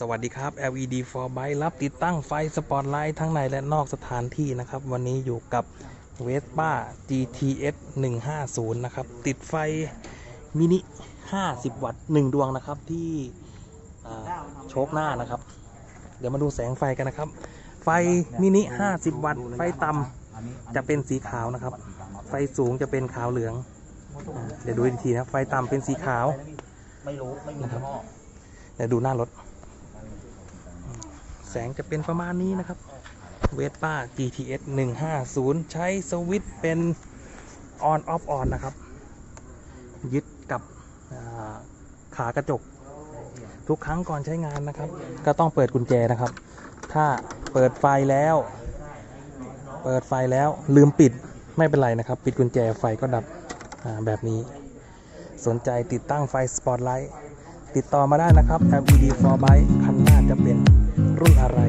สวัสดีครับ LED for Bike รับติดตั้งไฟสปอตไลท์ทั้งในและนอกสถานที่นะครับ วันนี้อยู่กับ Vespa GTS 150 นะครับ ติดไฟมินิ 50 วัตต์ 1 ดวงนะครับที่โชคหน้านะครับ เดี๋ยวมาดูแสงไฟกันนะครับ ไฟมินิ 50 วัตต์ ไฟต่ำจะเป็นสีขาวนะครับ ไฟสูงจะเป็นขาวเหลือง เดี๋ยวดูอีกทีนะ ไฟต่ำเป็นสีขาว ไม่รู้ ไม่มีครับเดี๋ยวดูหน้ารถ แสงจะเป็นประมาณนี้นะครับเวสป้า GTS 150 ใช้สวิตช์เป็น on off on นะครับ ยึดกับขากระจก ทุกครั้งก่อนใช้งานนะครับ ก็ต้องเปิดกุญแจนะครับ ถ้าเปิดไฟแล้ว เปิดไฟแล้วลืมปิดไม่เป็นไรนะครับ ปิดกุญแจไฟก็ดับแบบนี้ สนใจติดตั้งไฟสปอตไลท์ติดต่อมาได้นะครับ LED for Bike คันหน้าจะเป็น รุ่นอะไร